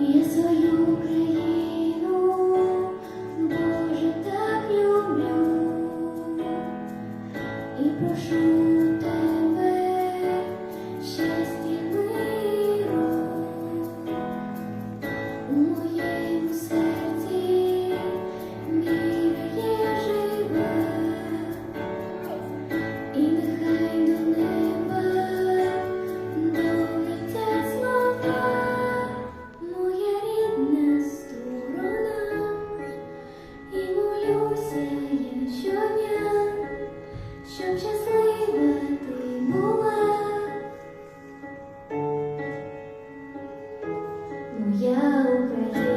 Я свою Україну Боже так люблю. І прошу Yo, Brady.